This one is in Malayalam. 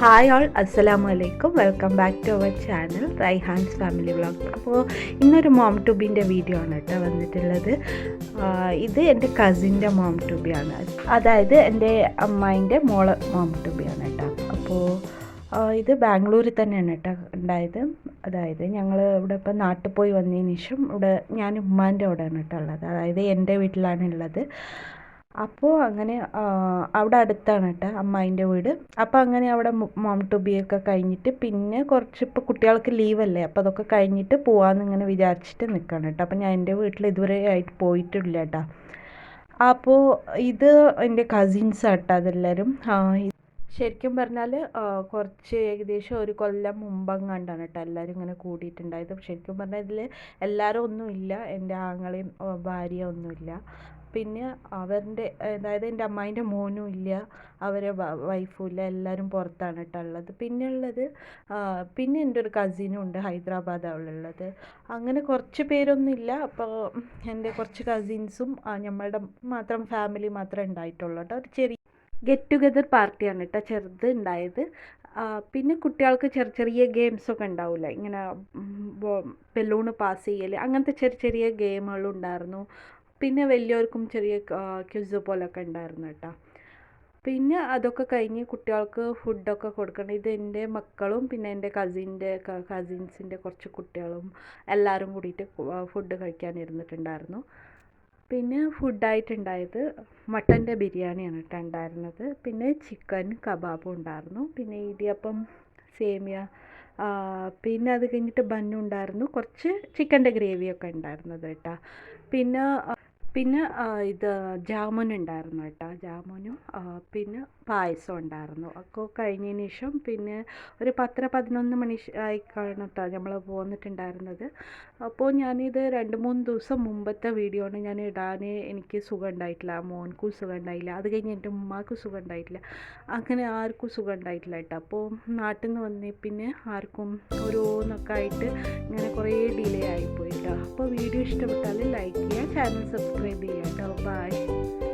ഹായ് ഓൾ അസ്സലാമു അലൈക്കും welcome back to our channel Raihan's family vlog അപ്പോൾ ഇന്നൊരു മോം ട്യൂബിന്റെ വീഡിയോ ആണ് കേട്ടോ വന്നിട്ടുള്ളത്. ഇത് എന്റെ കസിന്റെ മോം ട്യൂബിയാണ് അതായത് എന്റെ അമ്മായിന്റെ മോൾ മോം ട്യൂബിയാണ് കേട്ടോ. അപ്പോൾ ഇത് ബാംഗ്ലൂരിൽ തന്നെയാണ് കേട്ടോ ഉണ്ടായത്. അതായത് ഞങ്ങൾ ഇവിടെ ഇപ്പം നാട്ടിൽ പോയി വന്നതിന് ശേഷം ഇവിടെ ഞാൻ ഉമ്മാന്റെ അവിടെയാണ് കേട്ടോ ഉള്ളത്. അതായത് എന്റെ വീട്ടിലാണ് ഉള്ളത്. അപ്പോൾ അങ്ങനെ അവിടെ അടുത്താണ് കേട്ടോ അമ്മായിന്റെ വീട്. അപ്പോൾ അങ്ങനെ അവിടെ മോം ടു ബി ഒക്കെ കഴിഞ്ഞിട്ട് പിന്നെ കുറച്ച് ഇപ്പോൾ കുട്ടികൾക്ക് ലീവല്ലേ അപ്പോൾ അതൊക്കെ കഴിഞ്ഞിട്ട് പോകാമെന്ന് ഇങ്ങനെ വിചാരിച്ചിട്ട് നിൽക്കുകയാണ് കേട്ടോ. അപ്പോൾ ഞാൻ എന്റെ വീട്ടിൽ ഇതുവരെ ആയിട്ട് പോയിട്ടില്ല കേട്ടോ. അപ്പോൾ ഇത് എന്റെ കസിൻസ് ആട്ടോ അതെല്ലാവരും. ശരിക്കും പറഞ്ഞാൽ കുറച്ച് ഏകദേശം ഒരു കൊല്ലം മുമ്പങ്ങാണ്ടാണ് കേട്ടോ എല്ലാവരും ഇങ്ങനെ കൂടിയിട്ടുണ്ടായത്. ശരിക്കും പറഞ്ഞാൽ ഇതിൽ എല്ലാവരും ഒന്നുമില്ല എന്റെ ആങ്ങളെയും ഭാര്യ ഒന്നുമില്ല. പിന്നെ അവരുടെ അതായത് എന്റെ അമ്മായിന്റെ മോനും ഇല്ല അവരെ വൈഫും ഇല്ല എല്ലാവരും പുറത്താണ് കേട്ടോ പിന്നെ ഉള്ളത് പിന്നെ എന്റെ ഒരു കസിനും ഉണ്ട് ഹൈദരാബാദാണ് ഉള്ളത്. അങ്ങനെ കുറച്ച് പേരൊന്നും ഇല്ല. അപ്പോൾ എന്റെ കുറച്ച് കസിൻസും നമ്മളുടെ മാത്രം ഫാമിലി മാത്രമേ ഉണ്ടായിട്ടുള്ളൂ കേട്ടോ. ഒരു ചെറിയ ഗെറ്റ് ടുഗെദർ പാർട്ടിയാണ് കേട്ടോ ചെറുത് ഉണ്ടായത്. പിന്നെ കുട്ടികൾക്ക് ചെറിയ ചെറിയ ഗെയിംസൊക്കെ ഉണ്ടാവില്ല ഇങ്ങനെ ബലൂണ് പാസ് ചെയ്യൽ അങ്ങനത്തെ ചെറിയ ചെറിയ ഗെയിമുകളും ഉണ്ടായിരുന്നു. പിന്നെ വലിയവർക്കും ചെറിയ ക്യുസ് പോലൊക്കെ ഉണ്ടായിരുന്നു കേട്ടോ പിന്നെ അതൊക്കെ കഴിഞ്ഞ് കുട്ടികൾക്ക് ഫുഡൊക്കെ കൊടുക്കണം. ഇത് എന്റെ മക്കളും പിന്നെ എന്റെ കസിന്റെ കസിൻസിന്റെ കുറച്ച് കുട്ടികളും എല്ലാവരും കൂടിയിട്ട് ഫുഡ് കഴിക്കാൻ ഇരുന്നിട്ടുണ്ടായിരുന്നു. പിന്നെ ഫുഡായിട്ടുണ്ടായത് മട്ടന്റെ ബിരിയാണിയാണ് കേട്ടോ ഉണ്ടായിരുന്നത് പിന്നെ ചിക്കൻ കബാബും ഉണ്ടായിരുന്നു. പിന്നെ ഇടിയപ്പം സേമിയ പിന്നെ അത് കഴിഞ്ഞിട്ട് ബന്നുണ്ടായിരുന്നു. കുറച്ച് ചിക്കന്റെ ഗ്രേവിയൊക്കെ ഉണ്ടായിരുന്നത് കേട്ടോ പിന്നെ പിന്നെ ഇത് ജാമുൻ ഉണ്ടായിരുന്നു കേട്ടോ. ജാമുനും പിന്നെ പായസം ഉണ്ടായിരുന്നു. അപ്പോൾ കഴിഞ്ഞതിന് ശേഷം പിന്നെ ഒരു പത്തര പതിനൊന്ന് മണി ആയിക്കാണ് ആയി കാണും കേട്ടോ നമ്മൾ പോന്നിട്ടുണ്ടായിരുന്നത്. അപ്പോൾ ഞാനിത് രണ്ട് മൂന്ന് ദിവസം മുമ്പത്തെ വീഡിയോ ആണ് ഞാൻ ഇടാൻ എനിക്ക് സുഖം ഉണ്ടായിട്ടില്ല മോൻക്കും സുഖം ഉണ്ടായില്ല അത് കഴിഞ്ഞ് എന്റെ ഉമ്മാക്കും സുഖം ഉണ്ടായിട്ടില്ല അങ്ങനെ ആർക്കും സുഖം ഉണ്ടായിട്ടില്ല കേട്ടോ. അപ്പോൾ നാട്ടിൽ നിന്ന് വന്നേ പിന്നെ ആർക്കും ഓരോന്നൊക്കെ ആയിട്ട് ഇങ്ങനെ കുറേ ഡിലേ ആയിപ്പോയി കേട്ടോ. അപ്പോൾ വീഡിയോ ഇഷ്ടപ്പെട്ടാൽ ലൈക്ക് ചെയ്യുക ചാനൽ സബ്സ്ക്രൈബ് ചെയ്യുക കേട്ടോ. ബൈ